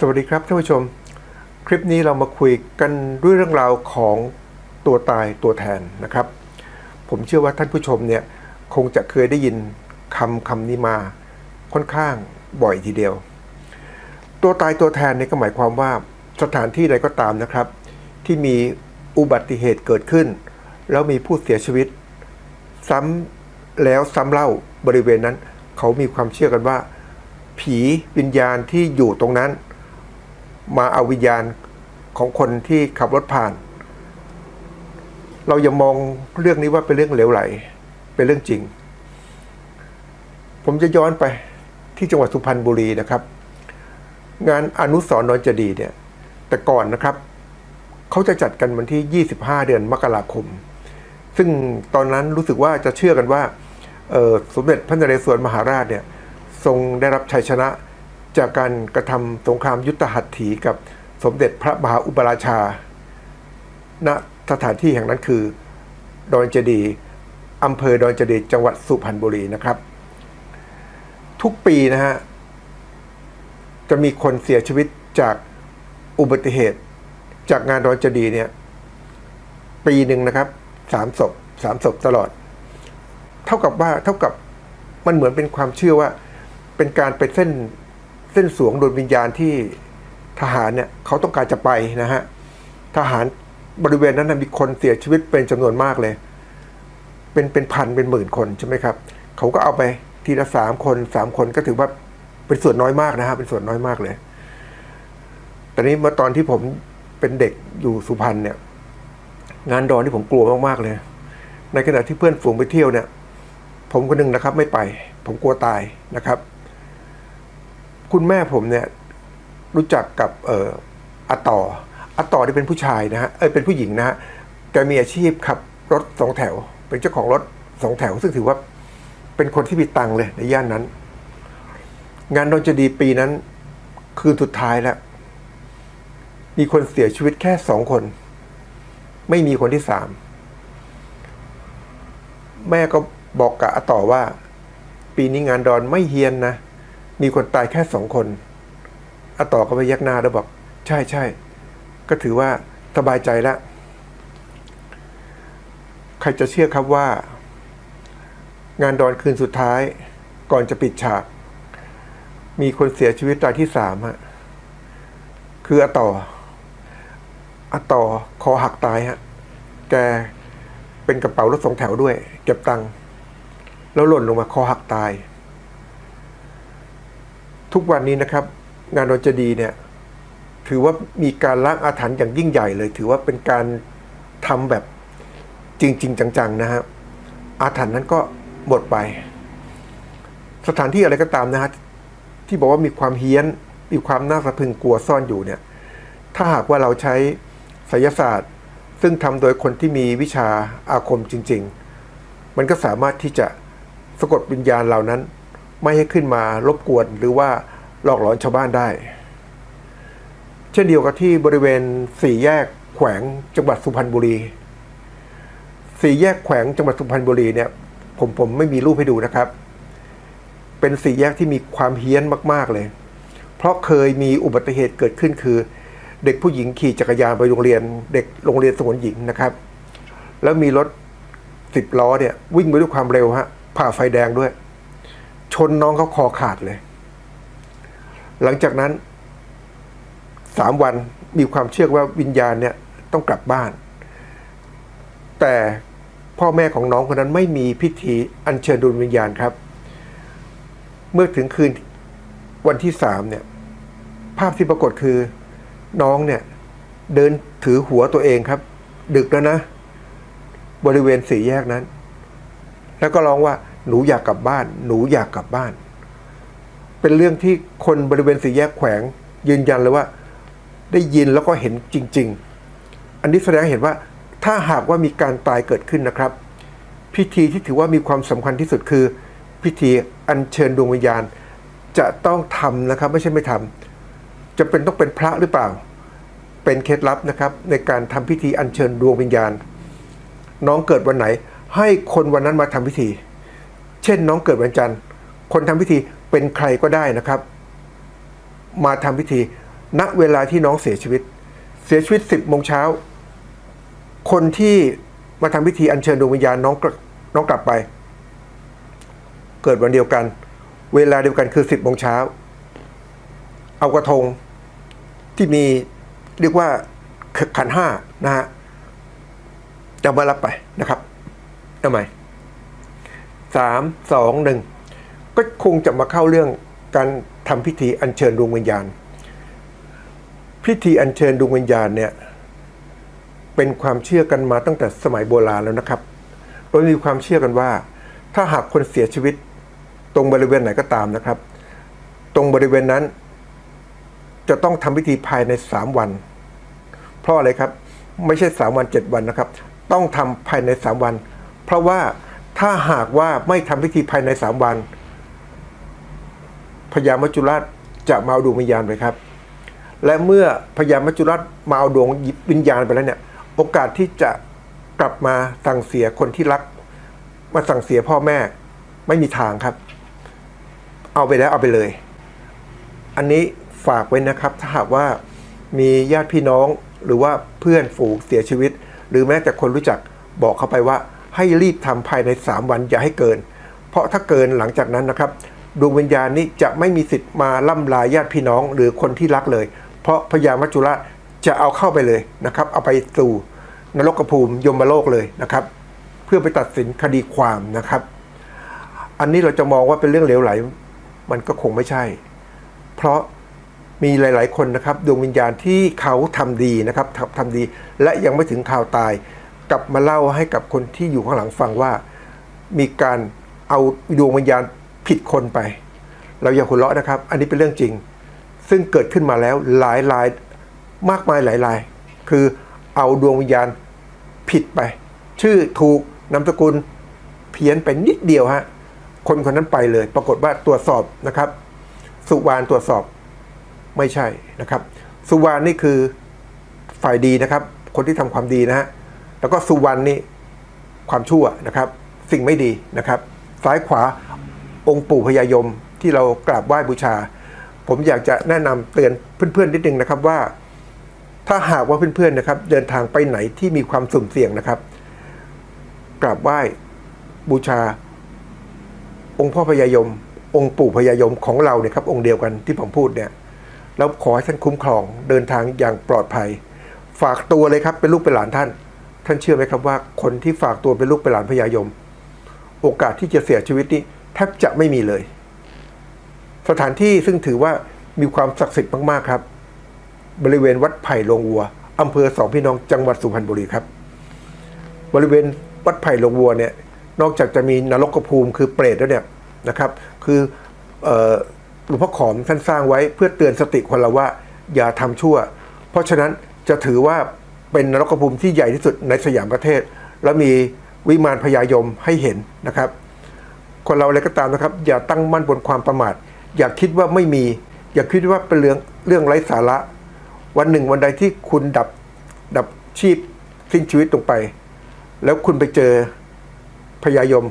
สวัสดีครับท่านผู้ชม คลิปนี้เรามาคุยกันด้วยเรื่องราวของตัวตายตัวแทนนะครับ ผมเชื่อว่าท่านผู้ชมเนี่ยคงจะเคยได้ยินคำคำนี้มาค่อนข้างบ่อยทีเดียว ตัวตายตัวแทนเนี่ยก็หมายความว่าสถานที่ใดก็ตามนะครับ ที่มีอุบัติเหตุเกิดขึ้น แล้วมีผู้เสียชีวิต ซ้ำแล้วซ้ำเล่าบริเวณนั้น เขามีความเชื่อกันว่า ผีวิญญาณที่อยู่ตรงนั้น มาเอาวิญญาณของคนที่ขับรถผ่าน เราอย่ามองเรื่องนี้ว่าเป็นเรื่องเหลวไหล เป็นเรื่องจริง ผมจะย้อนไปที่จังหวัดสุพรรณบุรีนะครับ งานอนุสรณ์นนจดีเนี่ย แต่ก่อนนะครับ เขาจะจัดกันวันที่ 25 เดือนมกราคม ซึ่งตอนนั้นรู้สึกว่าจะเชื่อกันว่าสมเด็จพระนเรศวรมหาราชเนี่ย ทรงได้รับชัยชนะ จากการกระทำสงครามยุทธหัตถีกับสมเด็จพระมหาอุปราชา ณสถานที่แห่งนั้นคือ ดอนเจดีอำเภอดอนเจดีจังหวัดสุพรรณบุรีนะครับ ทุกปีนะฮะ จะมีคนเสียชีวิตจากอุบัติเหตุ จากงานดอนเจดีเนี่ย ปีหนึ่งนะครับสามศพสามศพตลอด เท่ากับว่าเท่ากับมันเหมือนเป็นความเชื่อว่า เป็นการเป็นเส้น เส้นสวงโดยวิญญาณที่ทหารเนี่ยเขาต้องการจะไปนะฮะทหารบริเวณนั้นนะมีคนเสียชีวิตเป็นจำนวนมากเลย เป็นเป็นพันเป็นหมื่นคนใช่ไหมครับเขาก็เอาไปทีละสามคนสามคนก็ถือว่าเป็นส่วนน้อยมากนะฮะเป็นส่วนน้อยมากเลยแต่นี้เมื่อตอนที่ผมเป็นเด็กอยู่สุพรรณเนี่ย งานดอนที่ผมกลัวมากๆเลย ในขณะที่เพื่อนฝูงไปเที่ยวเนี่ย ผมคนหนึ่งนะครับ ไม่ไป ผมกลัวตายนะครับ คุณแม่ผมเนี่ยรู้จักกับเอ่ออาต่ออาต่อที่เป็นผู้ชายนะฮะเอ้ยเป็นผู้หญิงนะฮะแกมีอาชีพขับรถสองแถว เป็นเจ้าของรถสองแถว ซึ่งถือว่าเป็นคนที่มีตังค์เลยในย่านนั้น งานดอนเจดีปีนั้น คืนสุดท้ายแล้ว มีคนเสียชีวิตแค่สองคน ไม่มีคนที่สามแม่ก็บอกกับอาต่อว่า ปีนี้งานดอนไม่เฮียนนะ มีคนตายแค่สองคนอาต่อก็ไปยักหน้าแล้วบอก ใช่ใช่ก็ถือว่าสบายใจแล้วใครจะเชื่อครับว่า งานดอนคืนสุดท้าย ก่อนจะปิดฉาก มีคนเสียชีวิตรายที่สามฮะคืออาต่ออาต่อคอหักตายฮะแกเป็นกระเป๋ารถสองแถวด้วย เก็บตังค์แล้วหล่นลงมาคอหักตาย ทุกวันนี้นะครับ งานดนเจดีเนี่ยถือว่ามีการล้างอาถรรพ์อย่างยิ่งใหญ่เลย ถือว่าเป็นการทำแบบจริง ๆ จังๆนะฮะอาถรรพ์นั้นก็หมดไป สถานที่อะไรก็ตามนะฮะที่บอกว่ามีความเฮี้ยนมีความน่าสะพึงกลัวซ่อนอยู่เนี่ย ถ้าหากว่าเราใช้ไสยศาสตร์ ซึ่งทำโดยคนที่มีวิชาอาคมจริง ๆ มันก็สามารถที่จะสะกดวิญญาณเหล่านั้น ไม่ให้ขึ้นมารบกวนหรือว่าหลอกหลอนชาวบ้านได้ เช่นเดียวกับที่บริเวณสี่แยกแขวงจังหวัดสุพรรณบุรี สี่แยกแขวงจังหวัดสุพรรณบุรีเนี่ยผมผมไม่มีรูปให้ดูนะครับ เป็นสี่แยกที่มีความเฮี้ยนมากๆเลย เพราะเคยมีอุบัติเหตุเกิดขึ้นคือ เด็กผู้หญิงขี่จักรยานไปโรงเรียน เด็กโรงเรียนสวนหญิงนะครับ แล้วมีรถสิบล้อเนี่ยวิ่งไปด้วยความเร็วฮะผ่าไฟแดงด้วย ชนน้องเขาคอขาดเลย หลังจากนั้นสามวันมีความเชื่อว่าวิญญาณเนี่ยต้องกลับบ้าน แต่พ่อแม่ของน้องคนนั้นไม่มีพิธีอัญเชิญดวงวิญญาณครับ เมื่อถึงคืนวันที่สามเนี่ย ภาพที่ปรากฏคือน้องเนี่ย เดินถือหัวตัวเองครับ ดึกแล้วนะ บริเวณสี่แยกนั้น แล้วก็ร้องว่า หนูอยากกลับบ้าน หนูอยากกลับบ้าน เป็นเรื่องที่คนบริเวณสี่แยกแขวง ยืนยันเลยว่า ได้ยินแล้วก็เห็นจริง ๆ อันนี้แสดงเห็นว่าถ้าหากว่ามีการตายเกิดขึ้นนะครับ พิธีที่ถือว่ามีความสำคัญที่สุดคือ พิธีอัญเชิญดวงวิญญาณจะต้องทำนะครับ ไม่ใช่ไม่ทำจะเป็นต้องเป็นพระหรือเปล่า เป็นเคล็ดลับนะครับ ในการทำพิธีอัญเชิญดวงวิญญาณ น้องเกิดวันไหน ให้คนวันนั้นมาทำพิธี เช่นน้องเกิดวันจันทร์ คนทำพิธีเป็นใครก็ได้นะครับ มาทำพิธีณเวลาที่น้องเสียชีวิต เสียชีวิตสิบโมงเช้า คนที่มาทำพิธีอัญเชิญดวงวิญญาณน้องน้องกลับไป เกิดวันเดียวกัน เวลาเดียวกันคือสิบโมงเช้า เอากระทงที่มีเรียกว่าขันห้านะฮะจะมารับไปนะครับทำไม สามสองหนึ่งก็คงจะมาเข้าเรื่องการทำพิธีอัญเชิญดวงวิญญาณ พิธีอัญเชิญดวงวิญญาณเนี่ยเป็นความเชื่อกันมาตั้งแต่สมัยโบราณแล้วนะครับ โดยมีความเชื่อกันว่า ถ้าหากคนเสียชีวิต ตรงบริเวณไหนก็ตามนะครับ ตรงบริเวณนั้น จะต้องทำพิธีภายในสามวัน เพราะอะไรครับ ไม่ใช่สามวันเจ็ดวันนะครับ ต้องทำภายในสามวัน เพราะว่า ถ้าหากว่าไม่ทำพิธีภายในสามวันพญามัจจุราชจะมาเอาดวงวิญญาณไปครับ และเมื่อพญามัจจุราชมาเอาดวงวิญญาณไปแล้วเนี่ย โอกาสที่จะกลับมาสั่งเสียคนที่รัก มาสั่งเสียพ่อแม่ ไม่มีทางครับ เอาไปแล้วเอาไปเลย อันนี้ฝากไว้นะครับ ถ้าหากว่ามีญาติพี่น้องหรือว่าเพื่อนฝูงเสียชีวิต หรือแม้แต่คนรู้จักบอกเขาไปว่า ให้รีบทำภายใน 3 วันอย่าให้เกิน เพราะถ้าเกินหลังจากนั้นนะครับ ดวงวิญญาณนี้จะไม่มีสิทธิ์มาล่ำลาญาติพี่น้องหรือคนที่รักเลย เพราะพญามัจจุราชจะเอาเข้าไปเลยนะครับ เอาไปสู่นรกภูมิยมโลกเลยนะครับ เพื่อไปตัดสินคดีความนะครับ อันนี้เราจะมองว่าเป็นเรื่องเหลวไหล มันก็คงไม่ใช่ เพราะมีหลาย ๆ คนนะครับ ดวงวิญญาณที่เขาทำดีนะครับทำดี และยังไม่ถึงข่าวตาย กลับมาเล่าให้กับคนที่อยู่ข้างหลังฟังว่า มีการเอาดวงวิญญาณผิดคนไป เราอย่าหัวเราะนะครับ อันนี้เป็นเรื่องจริง ซึ่งเกิดขึ้นมาแล้วหลายรายมากมายหลายราย คือเอาดวงวิญญาณผิดไป ชื่อถูกนามสกุลเพี้ยนไปนิดเดียวฮะคนคนนั้นไปเลย ปรากฏว่าตรวจสอบนะครับ สุวรรณตรวจสอบไม่ใช่นะครับ สุวรรณนี่คือฝ่ายดีนะครับ คนที่ทำความดีนะฮะ แล้วก็สุวรรณนี่ความชั่วนะครับ สิ่งไม่ดีนะครับ ซ้ายขวาองค์ปู่พญายมที่เรากราบไหว้บูชา ผมอยากจะแนะนำเตือนเพื่อนๆนิดนึงนะครับว่า ถ้าหากว่าเพื่อนๆนะครับ เดินทางไปไหนที่มีความสุ่มเสี่ยงนะครับ กราบไหว้บูชา องค์พ่อพญายม องค์ปู่พญายมของเราเนี่ยครับองค์เดียวกันที่ผมพูดเนี่ยแล้วขอให้ท่านคุ้มครองเดินทางอย่างปลอดภัย ฝากตัวเลยครับเป็นลูกเป็นหลานท่าน ท่านเชื่อไหมครับว่าคนที่ฝากตัวเป็นลูกเป็นหลานพญายม โอกาสที่จะเสียชีวิตนี้แทบจะไม่มีเลย สถานที่ซึ่งถือว่ามีความศักดิ์สิทธิ์มากๆครับ บริเวณวัดไผ่ลงวัวอำเภอสองพี่น้องจังหวัดสุพรรณบุรีครับ บริเวณวัดไผ่ลงวัวเนี่ยนอกจากจะมีนรกภูมิคือเปรตแล้วเนี่ยนะครับ คือหลวงพ่อขอมท่านสร้างไว้เพื่อเตือนสติคนเราว่า อย่าทำชั่ว เพราะฉะนั้นจะถือว่า เป็นนรกภูมิที่ใหญ่ที่สุดในสยามประเทศ แล้วมีวิมานพญายมให้เห็นนะครับ คนเราอะไรก็ตามนะครับ อย่าตั้งมั่นบนความประมาท อย่าคิดว่าไม่มี อย่าคิดว่าเป็นเรื่องเรื่องไร้สาระ วันหนึ่งวันใดที่คุณดับดับชีพสิ้นชีวิตลงไป แล้วคุณไปเจอพญายม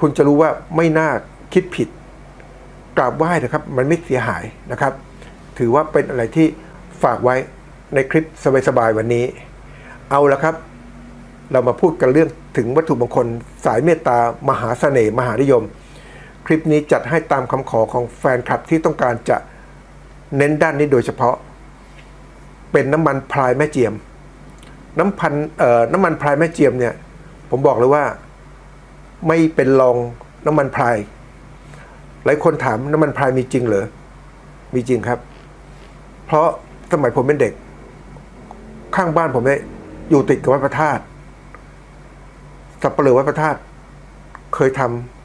คุณจะรู้ว่าไม่น่าคิดผิดกราบไหว้นะครับ มันไม่เสียหายนะครับ ถือว่าเป็นอะไรที่ฝากไว้ในคลิปสบายๆวันนี้ เอาละครับ เรามาพูดกันเรื่องถึงวัตถุมงคล สายเมตตามหาเสน่ห์มหานิยม คลิปนี้จัดให้ตามคำขอของแฟนคลับที่ต้องการจะเน้นด้านนี้โดยเฉพาะ เป็นน้ำมันพรายแม่เจียม น้ำพันเอ่อน้ำมันพรายแม่เจียมเนี่ย ผมบอกเลยว่าไม่เป็นรองน้ำมันพราย หลายคนถามน้ำมันพรายมีจริงเหรอ มีจริงครับ เพราะสมัยผมเป็นเด็ก ข้างบ้านผมเนี่ย อยู่ติดกับวัดพระธาตุสับเปลือวัดพระธาตุเคยท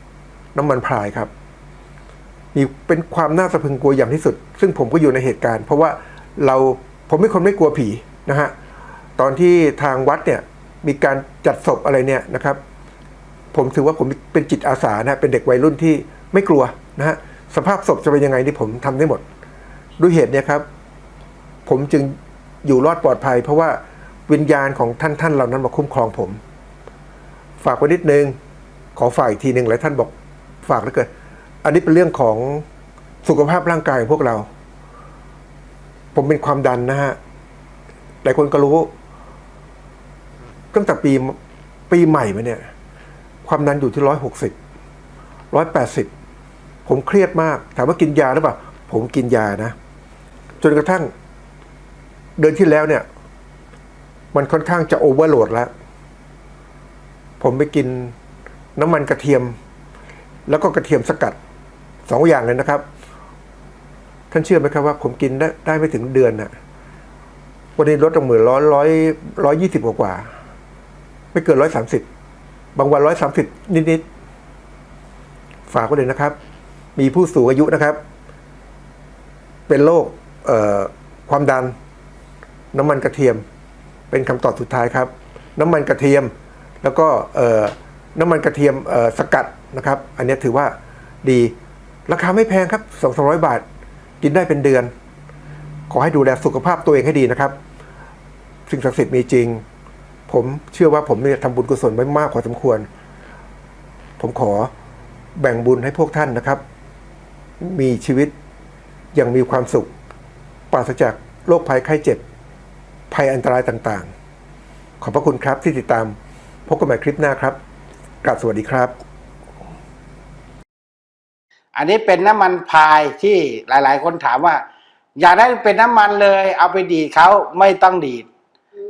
ำน้ำมันพรายครับ มีเป็นความน่าสะพึงกลัวอย่างที่สุด ซึ่งผมก็อยู่ในเหตุการณ์ เพราะว่าเราผมเป็นคนไม่กลัวผีนะฮะตอนที่ทางวัดเนี่ยมีการจัดศพอะไรเนี่ยนะครับ ผมถือว่าผมเป็นจิตอาสานะเป็นเด็กวัยรุ่นที่ไม่กลัวนะฮะสภาพศพจะเป็นยังไงนี่ผมทำได้หมด ด้วยเหตุเนี่ยครับ ผมจึงอยู่รอดปลอดภัย เพราะว่า วิญญาณของท่านท่านเหล่านั้นมาคุ้มครองผม ฝากไว้นิดนึง ขอฝากอีกทีหนึ่งหลายท่านบอกฝากแล้วเกินอันนี้เป็นเรื่องของสุขภาพร่างกายของพวกเรา ผมเป็นความดันนะฮะ หลายคนก็รู้ตั้งแต่ปีปีใหม่มาเนี่ย ความดันอยู่ที่ร้อยหกสิบร้อยแปดสิบผมเครียดมาก ถามว่ากินยาหรือเปล่า ผมกินยานะ จนกระทั่ง เดือนที่แล้วเนี่ย มันค่อนข้างจะโอเวอร์โหลดแล้ว ผมไปกินน้ำมันกระเทียม แล้วก็กระเทียมสกัดสองอย่างเลยนะครับ ท่านเชื่อไหมครับว่า ผมกินได้ได้ไม่ถึงเดือนน่ะ วันนี้ลดลงเหมือนร้อยร้อยร้อยยี่สิบกว่า ไม่เกินร้อยสามสิบบางวันร้อยสามสิบนิดๆฝากไว้เลยนะครับ มีผู้สูงอายุนะครับ เป็นโรคความดัน น้ำมันกระเทียม เป็นคำตอบสุดท้ายครับ น้ำมันกระเทียมแล้วก็น้ำมันกระเทียมสกัดนะครับ อันนี้ถือว่าดีราคาไม่แพงครับสองสามร้อยบาท กินได้เป็นเดือน ขอให้ดูแลสุขภาพตัวเองให้ดีนะครับ สิ่งศักดิ์สิทธิ์มีจริง ผมเชื่อว่าผมเนี่ยทำบุญกุศลไว้มากพอสมควร ผมขอแบ่งบุญให้พวกท่านนะครับ มีชีวิตอย่างมีความสุขปราศจากโรคภัยไข้เจ็บ ภัยอันตรายต่างๆ ขอบพระคุณครับที่ติดตามพบกันใหม่คลิปหน้าครับกราบสวัสดีครับ อันนี้เป็นน้ำมันพายที่หลาย ๆ คนถามว่า อยากได้เป็นน้ำมันเลย เอาไปดีดเขาไม่ต้องดีด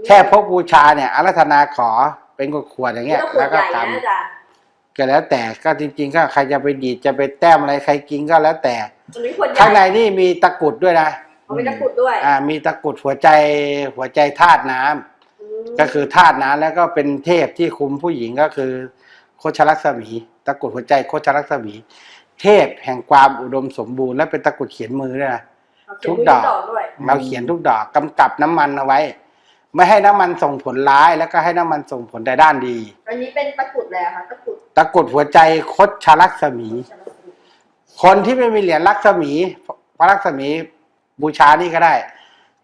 แค่พกบูชาเนี่ยอารัธนาขอเป็นขวดๆอย่างเงี้ย แล้แล้ววก็ก็ททำอาจารย์ำก็แล้วแต่ก็จริงๆก็ใครจะไปดีดจะไปแต้มอะไรใครกินก็แล้วแต่ตรงนี้คนใหญ่ข้างในนี่มีตะกรุดด้วยนะเขาไม่ตะกรุดด้วย อ่า มีตะกรุดหัวใจหัวใจธาตุน้ำมก็คือธาตุน้ำแล้วก็เป็นเทพที่คุมผู้หญิงก็คือ โคชลักษมีตะกรุดหัวใจโคชลักษมีเทพแห่งความอุดมสมบูรณ์และเป็นตะกรุดเขียนมือด้วยนะเอาเขียนทุกมือดอกด้วยเราเขียนทุกดอกกำกับน้ำมันเอาไว้ ไม่ให้น้ำมันส่งผลร้ายแล้วก็ให้น้ำมันส่งผลแต่ด้านดีอันนี้เป็นตะกรุดเลยอะค่ะตะกรุดตะกรุดหัวใจคดชลักษมี คนที่ไม่มีเหรียญลักษมีพระลักษมี บูชานี่ก็ได้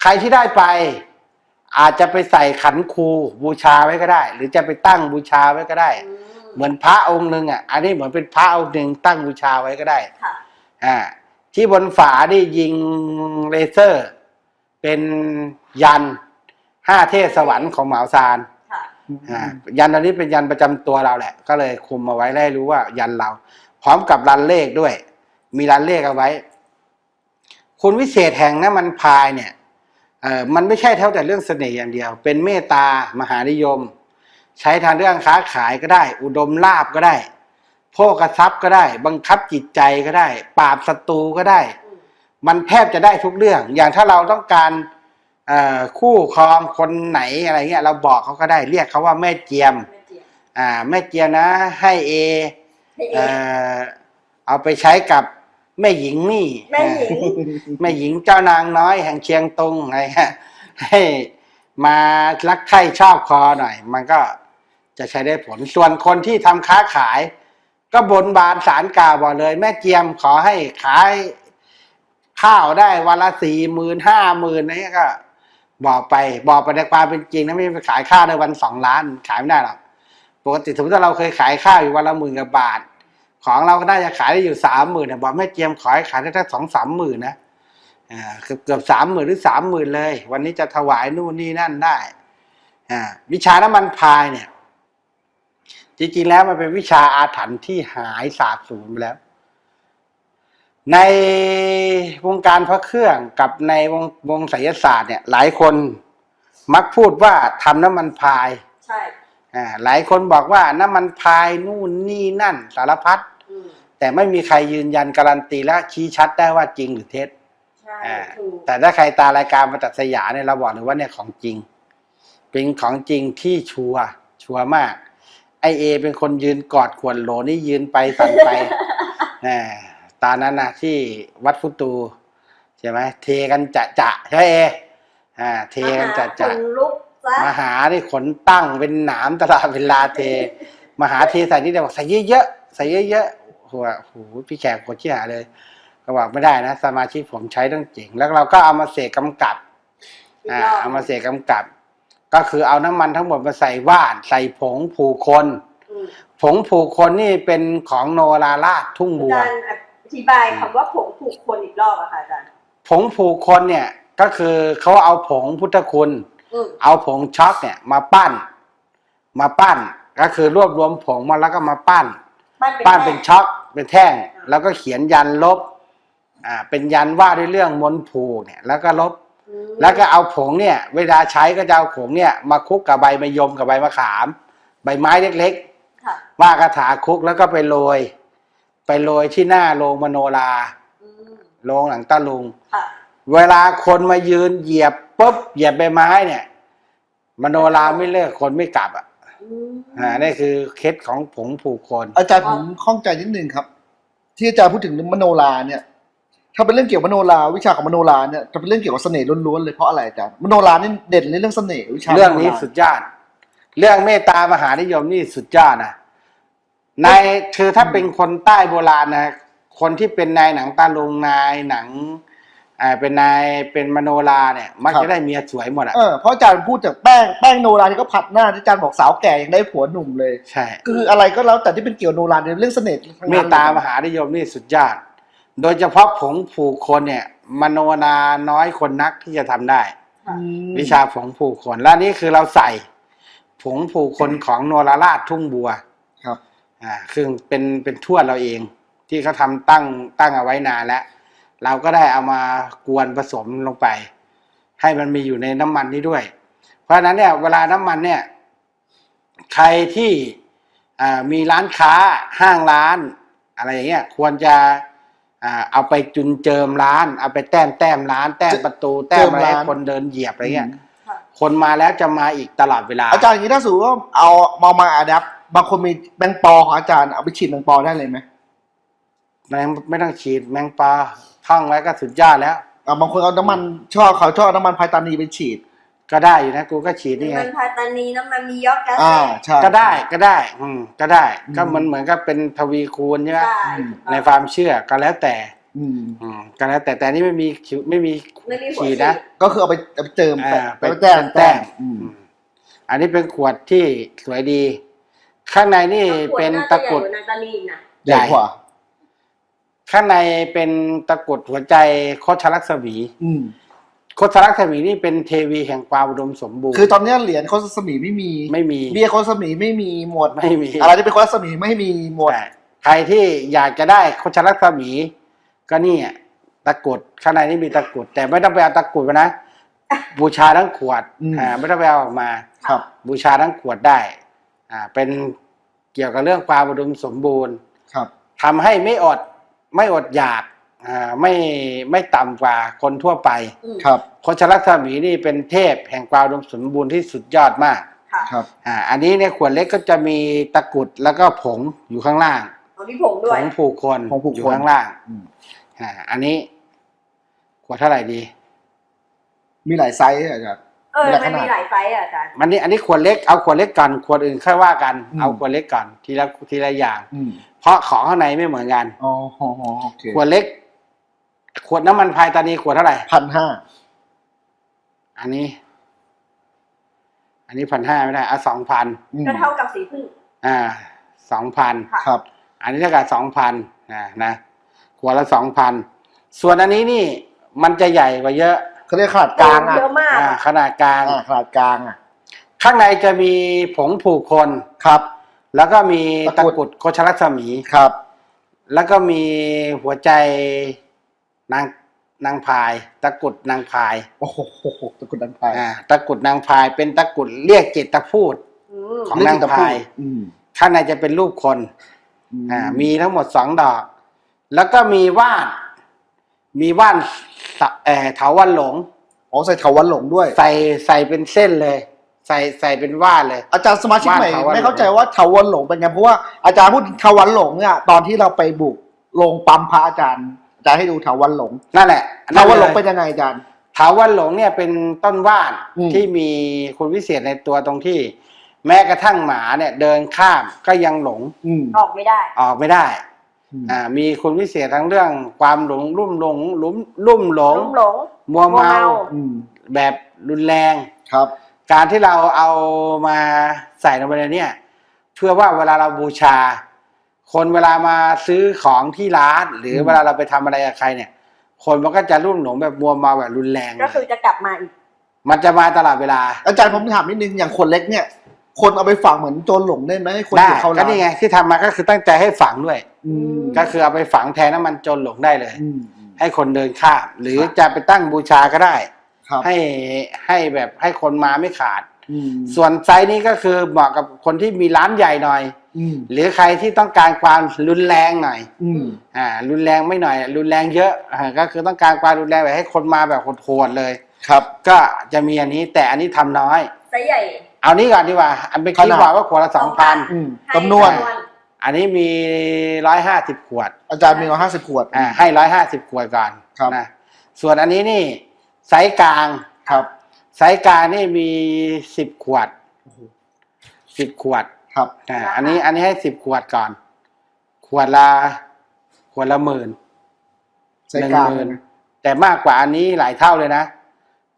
ใครที่ได้ไป อาจจะไปใส่ขันครูบูชาไว้ก็ได้ หรือจะไปตั้งบูชาไว้ก็ได้อืมเหมือนพระองค์หนึ่งอะ อันนี้เหมือนเป็นพระองค์หนึ่งตั้งบูชาไว้ก็ได้ค่ะอ่าที่บนฝาได้ยิงเลเซอร์ เป็นยันห้าเทพสวรรค์ของเหมาซานค่ะอ่ายันอันนี้เป็นยันประจำตัวเราแหละ ก็เลยคุมเอาไว้แล้วให้รู้ว่ายันเรา พร้อมกับรันเลขด้วย มีรันเลขเอาไว้ คุณวิเศษแห่งน้ำมันพายเนี่ยเออมันไม่ใช่เท่าแต่เรื่องเสน่ห์อย่างเดียว เป็นเมตตามหานิยม ใช้ทางเรื่องค้าขายก็ได้ อุดมลาบก็ได้โภกทรัพย์ก็ได้ บังคับจิตใจก็ได้ ปราบศัตรูก็ได้อืมมันแทบจะได้ทุกเรื่อง อย่างถ้าเราต้องการเอ่อคู่ครองคนไหนอะไรเงี้ยเราบอกเขาก็ได้เรียกเขาว่าแม่เจียมไม่เจียมอ่าแม่เจียมนะให้เอให้เอเอ่อเอาไปใช้กับ แม่หญิงนี่แม่หญิง แม่หญิงเจ้านางน้อยแห่งเชียงตุงอะไรเงี้ยให้มารักใคร่ชอบคอหน่อย มันก็จะใช้ได้ผลส่วนคนที่ทำค้าขาย ก็บนบานสารกล่าวบอกเลย แม่เจียมขอให้ขายข้าวได้วันละสี่หมื่นห้าหมื่นอะไรเงี้ยก็ บอกไปบอกไปในความเป็นจริงนะไม่ไปขายข้าวได้วันสองล้าน ขายไม่ได้หรอกปกติสมมติถ้าเราเคยขายข้าวอยู่วันละหมื่นกว่าบาท ของเราก็น่าจะขายได้อยู่สามหมื่นเนี่ยบอกแม่เจียมขอให้ขายได้แค่สองสามหมื่นนะอ่าเกือบเกือบสามหมื่นหรือสามหมื่นเลย วันนี้จะถวายนู่นนี่นั่นได้อ่าวิชาน้ำมันพายเนี่ย จริงๆแล้วมันเป็นวิชาอาถรรพ์ที่หายสาบสูญไปแล้ว ในวงการพระเครื่องกับในวงวงไสยศาสตร์เนี่ย หลายคนมักพูดว่าทำน้ำมันพาย ใช่ หลายคนบอกว่าน้ำมันพายนู่นนี่นั่นสารพัดอืมแต่ไม่มีใครยืนยันการันตีและชี้ชัดได้ว่าจริงหรือเท็จใช่อ่าถูกแต่ถ้าใครตารายการมาตัดสยามเนี่ยเราบอกเลยว่าเนี่ยของจริง เป็นของจริงที่ชัวร์ชัวร์มาก ไอเอ เป็นคนยืนกอดขวดโหลนี่ยืนไปสั่นไปแหมตอนนั้นนะที่วัดฟุตูใช่ไหมเทกันจะจะใช่ไหมเออ่าเทกันจะจะขนลุก ซะมหานี่ขนตั้งเป็นหนามตลอดเวลาเทมหาเทใส่นี่เดียวบอกใส่เยอะๆใส่เยอะๆหัวโหพี่แขกกดที่หาเลย ก็บอกไม่ได้นะ สมาชิกผมใช้ต้องเจ๋งแล้วเราก็เอามาเสกกำกับอีกอ่ารอบเอามาเสกกำกับ ก็คือเอาน้ำมันทั้งหมดมาใส่ว่านใส่ผงผูกคนอืมผงผูกคนนี่เป็นของโนราราชทุ่งอาบัวจารย์อธิบายคำว่าผงผูกคนอีกรอบอะค่ะอาจารย์ผงผูกคนเนี่ยก็คือเขาเอาผงพุทธคุณอืม เอาผงช็อกเนี่ยมาปั้น มาปั้นก็คือรวบรวมผงมาแล้วก็มาปั้น ปั้นเป็นปั้นเป็นแท่งช็อกเป็นแท่ง แล้วก็เขียนยันลบอ่าเป็นยันว่าด้วยเรื่องมนต์ผูกเนี่ยแล้วก็ลบอืมแล้วก็เอาผงเนี่ย เวลาใช้ก็จะเอาผงเนี่ย มาคลุกกับใบมะยมกับใบมะขาม ใบไม้เล็กค่ะๆว่าคาถาคลุกแล้วก็ไปโรยไปโรยที่หน้าโรงมโนราอืมโรงหลังตาลุงค่ะ เวลาคนมายืนเหยียบปุ๊บเหยียบใบไม้เนี่ย มโนราไม่เลิกคนไม่กลับอะอืมอ่านี่คือเคล็ดของผงผูกคน อาจารย์ผมข้องใจนิดนึงครับ ที่อาจารย์พูดถึงเรื่องมโนราเนี่ย ถ้าเป็นเรื่องเกี่ยวกับมโนราวิชาของมโนราเนี่ยจะเป็นเรื่องเกี่ยวกับเสน่ห์ล้วนๆเลยเพราะอะไรอาจารย์มโนรานี่เด่นในเรื่องเสน่ห์วิชาเรื่องนี้มโาสุดยอดเรื่องเมตตามหานิยมนี่สุดยอดนะในคือถ้าเป็นคนใต้โบราณนะคนที่เป็นนายหนังตาลุงนายหนัง อ่าเป็นนายเป็นมโนราเนี่ยมักจะได้เมียสวยหมดอะเออเพราะอาจารย์พูดจากแป้งแป้งโนราที่ก็ผัดหน้าที่อาจารย์บอกสาวแก่ยังได้ผัวหนุ่มเลย ใช่ก็คืออะไรก็แล้วแต่ที่เป็นเกี่ยวกับโนราในเรื่องเสน่ห์ทั้งเมนั้นตตามหานิยมนี่สุดยอดโดยเฉพาะผงผูกคนเนี่ย มโนนาน้อยคนนักที่จะทำได้ อืมวิชาผงผูกคนและนี่คือเราใส่ ผงผูกคนของโนราราชทุ่งบัว ครับ อ่าคือเป็นเป็นทวดเราเองที่เขาทำตั้งตั้งเอาไว้นานแล้ว เราก็ได้เอามากวนผสมลงไป ให้มันมีอยู่ในน้ำมันนี้ด้วย เพราะฉะนั้นเนี่ยเวลาน้ำมันเนี่ยใครที่อ่ามีร้านค้าห้างร้าน อะไรอย่างเงี้ยควรจะอ่าเอาไปจุนเจิมร้าน เอาไปแต้มแต้มร้าน แต้มประตู แต้มอะไรให้คนเดินเหยียบอะไรเงี้ยค่ะคนมาแล้วจะมาอีกตลอดเวลา อาจารย์อย่างนี้ถ้าสมมติว่าเอามามาอัดับบางคนมีแมงปอของอาจารย์เอาไปฉีดแมงปอได้เลยไหมแมงไม่ต้องฉีดแมงปลา ท่องไว้ก็สุดยอดแล้ว อ่าบางคนเอาน้ำมันชอบเขาชอบเอาน้ำมันไพตานีไปฉีด ก็ได้อยู่นะกูก็ฉีดนี่ไง มันพาตานีน้ำมันมียอกแก๊สอ่าใช่ ก็ได้ก็ได้ อืมก็ได้ อืม ก็มันเหมือนกับเป็นทวีคูณใช่ไหมใช่ในความเชื่อก็แล้วแต่ อืมอืมก็แล้วแต่แต่นี่ไม่มีคิวไม่มี ไม่มีหัวฉีดฉีนะดก็คือเอาไปเอาไปเติมอ่าไปไปแต้มแต้แต้มมอืมอืม อันนี้เป็นขวดที่สวยดี ข้างในนี่เป็นตะกรุดขวดน่าจะใหญ่กว่านาตาลีอีกนะใหญ่กว่า ข้างในเป็นตะกรุดหัวใจโคชลักษมีอืมโคชลักษมีนี่เป็นเทวีแห่งความอุดมสมบูรณ์ คือตอนเนี้ยเหรียญโคสสมีไม่มีไม่มี เบี้ยโคสมีไม่มีหมดไม่มี อะไรที่เป็นโคสมีไม่มีหมดแต่ใครที่อยากจะได้โคชลักษมีก็นี่อะตะกรุดข้างในนี่มีตะกรุด แต่ไม่ต้องไปเอาตะกรุดมานะ บูชาทั้งขวดอืมอ่าไม่ต้องไปเอาออกมา ครับ บูชาทั้งขวดได้ อ่า เป็นเกี่ยวกับเรื่องความอุดมสมบูรณ์ครับ ทำให้ไม่อด ไม่อดอยากอ่าไม่ไม่ต่ำกว่าคนทั่วไปอืมครับ โคชลักษมีนี่เป็นเทพแห่งความอุดมสมบูรณ์ที่สุดยอดมากค่ะครับ อ่าอันนี้ในขวดเล็กก็จะมีตะกรุดแล้วก็ผงอยู่ข้างล่าง เอาที่ผงด้ผวยงผูกคนผงผูกคนอยู่ข้างล่างอืม อ่าอันนี้ขวดเท่าไหร่ดี มีหลายไซส์อาจารย์เออมีหลายขมันนาดมีหลายไซส์อะอาจารย์ มันนี่อันนี้ขวดเล็กเอาขวดเล็กก่อนขวดอื่นค่อยว่ากัน อืม เอาขวดเล็กก่อนทีละทีละอย่าง อืม เพราะของข้างในไม่เหมือนกันอ๋ออ๋ออ๋อโอเคขวดเล็ก ขวดน้ำมันพายตานีขวดเท่าไหร่พันห้าอันนี้ อันนี้พันห้าไม่ได้เอาสองพันอืมก็เท่ากับสีพึ่งอ่าสองพันค่ะครับ อันนี้เท่ากับสองพันนะนะขวดละสองพันส่วนอันนี้นี่ มันจะใหญ่กว่าเยอะเขาเรียกขนาดกลางอะเยอะมากอ่าอะขนาดกลางอ่าขนาดกลางอะข้างในจะมีผงผูกคนครับ แล้วก็มีตะตะกรุด กรุดโคชลักษมี ครับ แล้วก็มีหัวใจนางนางพาย ตะกรุดนางพายโอ้โหโอ้โหตะกรุดดันไพอ่าตะกรุดนางพายเป็นตะกรุดเรียกจิตตะพูด อืมของนางพาย อืมข้างในจะเป็นรูปคนอ่ามีทั้งหมดสองดอก แล้วก็มีว่าน มีว่านสะเอ่อเถาวันหลง อ๋อใส่เถาวันหลงด้วย ใส่ใส่เป็นเส้นเลย ใส่ใส่เป็นว่านเลย อาจารย์สมาชิกใหม่ว่านเถาวัลย์ไม่เข้าใจว่าเถาวันหลงเป็นไงเพราะว่าอาจารย์พูดถึงเถาวันหลงเนี่ยตอนที่เราไปบุกโรงปั๊มพระอาจารย์อาจารย์ให้ดูเถาวันหลงนั่นแหละเถาวันหลงยเป็นยังไงอาจารย์เถาวันหลงเนี่ยเป็นต้นว่านอืม ที่มีคุณวิเศษในตัวตรงที่ แม้กระทั่งหมาเนี่ยเดินข้ามก็ยังหลงอืมออกไม่ได้ ออกไม่ได้อ่ามีคุณวิเศษทั้งเรื่องความหลงลุ่มหลงลุ่มลุ่มหลงหลงหลงมัวเมามัวเมา อืมแบบรุนแรง ครับ การที่เราเอามาใส่ลงไปในเนี่ยเพื่อว่าเวลาเราบูชา คนเวลามาซื้อของที่ร้าน หรืออืมเวลาเราไปทำอะไรกับใครเนี่ย คนมันก็จะรุ่มหลงแบบมัวเมาแบบรุนแรงก็คือจะกลับมาอีกมันจะมาตลอดเวลา อาจารย์ผมถามนิดนึงอย่างคนเล็กเนี่ย คนเอาไปฝังเหมือนโจรหลงได้ไหมให้คนได้อยู่เข้าก็ร้านนี่ไงที่ทำมาก็คือตั้งใจให้ฝังด้วยอืมก็คือเอาไปฝังแทนน้ำมันจนหลงได้เลยอืมอืมให้คนเดินข้ามหรือจะไปตั้งบูชาก็ได้ ครับให้ให้แบบให้คนมาไม่ขาด อืมส่วนไซส์นี้ก็คือเหมาะกับคนที่มีร้านใหญ่หน่อย อืมหรือใครที่ต้องการความรุนแรงหน่อยอืมอ่ารุนแรงไม่หน่อย รุนแรงเยอะอ่าก็คือต้องการความรุนแรงแบบให้คนมาแบบโหดๆเลย ครับ ก็จะมีอันนี้แต่อันนี้ทำน้อย ไซส์ใหญ่ เอานี้ก่อนดีกว่า อันเป็นขคิดนาด บอกว่าขวดละสองพันอืมให้จำนวนจำนวนอันนี้มีร้อยห้าสิบขวดอาจารย์มีมาห้าสิบขวด อ่าให้ร้อยห้าสิบขวดก่อนครับ นะส่วนอันนี้นี่ ไซส์กลางครับ ไซส์กลางนี่มีสิบขวดสิบขวดครับอ่าอันนี้อันนี้ให้สิบขวดก่อน ขวดละขวดละหมื่นใจกลางหนึ่งหมื่นแต่มากกว่าอันนี้หลายเท่าเลยนะ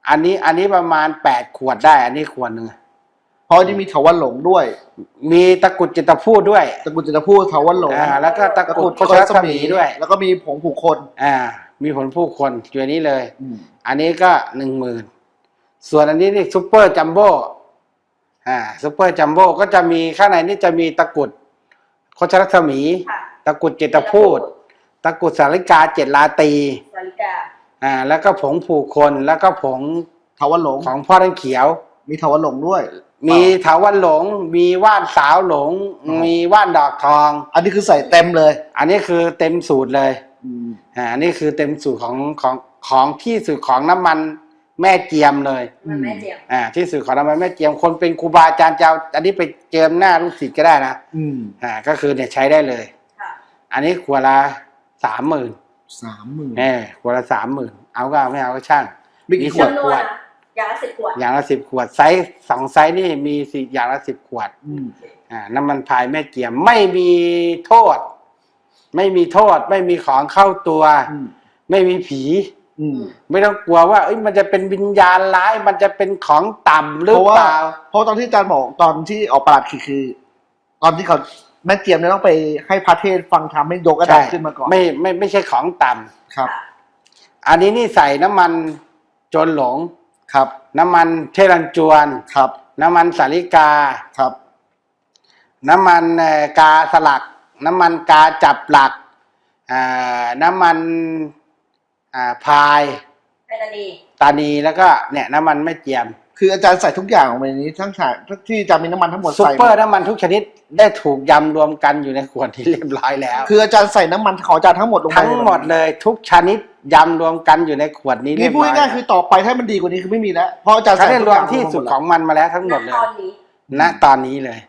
อันนี้อันนี้ประมาณแปดขวดได้ อันนี้ขวดหนึ่งเพราะที่มีเถาวันหลงด้วยมีตะกรุดจิตพูดด้วยตะกรุดจะพูดเถาวันหลงอ่าแล้วก็ตะตะกกรุรุดดโคชรสมีด้วย แล้วก็มีผงผูกคน อ่า มีผลผู้คนอยู่ในนี้เลยอืมอันนี้ก็หนึ่งหมื่นส่วนอันนี้นี่ซูเปอร์จัมโบ้อ่าซูเปอร์จัมโบ้ก็จะมีข้างในนี่จะมีตะกรุดโคชรสมีค่ะตะกรุดจิตพูด ตะกรุดสาริกาเจ็ดลาตรีสาริกาอ่าแล้วก็ผงผูกคนแล้วก็ผงเถาวันหลงของพ่อท่านเขียว มีเถาวันหลงด้วย มีเถาวันหลง มีว่านสาวหลงอ๋อมีว่านดอกทอง อันนี้คือใส่เต็มเลย อันนี้คือเต็มสูตรเลย อืมอ่าอันนี้คือเต็มสูตรของของของที่สุดของน้ำมันแม่เจียมเลย มันแม่เจียมอ่า ที่สุดของน้ำมันแม่เจียมคนเป็นครูบาอาจารย์จะเอาอันนี้ไปเจิมหน้าลูกศิษย์ก็ได้นะอืมอ่า ก็คือเนี่ยใช้ได้เลย ค่ะอันนี้ขวดละสามหมื่นสามหมื่นเออขวดละสามหมื่นเอาก็เอาไม่เอาก็ช่าง มีกี่ขวดจำนวนอะอย่างละสิบขวด อย่างละสิบขวดไซส์สองไซส์นี่มีสี่อย่างละสิบขวดอืม อ่าน้ำมันพายแม่เจียมไม่มีโทษ ไม่มีโทษ ไม่มีของเข้าตัวอืมไม่มีผีอืมไม่ต้องกลัวว่าเอ้ยมันจะเป็นวิญญาณร้ายมันจะเป็นของต่ำหรือเพราะว่าเปล่าเพราะตอนที่อาจารย์บอกตอนที่ออกประหลาดคือคือ ตอนที่เขาแม่เจียมเนี่ยต้องไปให้พระเทศฟังธรรมให้ยกกระดาษขึ้นมาก่อนไม่ไม่ไม่ใช่ของต่ำครับ อันนี้นี่ใส่น้ำมันโจนหลงครับ น้ำมันเทรันจวนครับ น้ำมันสาลิกาครับ น้ำมันเอ่อกาสลัก น้ำมันกาจับหลักอ่าน้ำมันอ่าพายไทตานีตานีแล้วก็เนี่ยน้ำมันแม่เจียม คืออาจารย์ใส่ทุกอย่างลงไปในนี้ทั้งฉากที่อาจารย์มีน้ำมันทั้งหมดซุปใส่เปอร์น้ำมันทุกชนิดได้ถูกยำรวมกันอยู่ในขวดที่เรียบร้อยแล้ว คืออาจารย์ใส่น้ำมันของอาจารย์ทั้งหมดลงไปทั้งหมดเลยทุกชนิดยำรวมกันอยู่ในขวดนี้เรีนี่ยบพูดร้อยง่ายๆคือต่อไปถ้ามันดีกว่านี้คือไม่มีแล้วเพราะอาจารย์เขาใส่ได้ทุกรวอมย่างที่สุดลของมันมาแล้วทั้งหมดณเลยตอนนี้ณตอนนี้เลย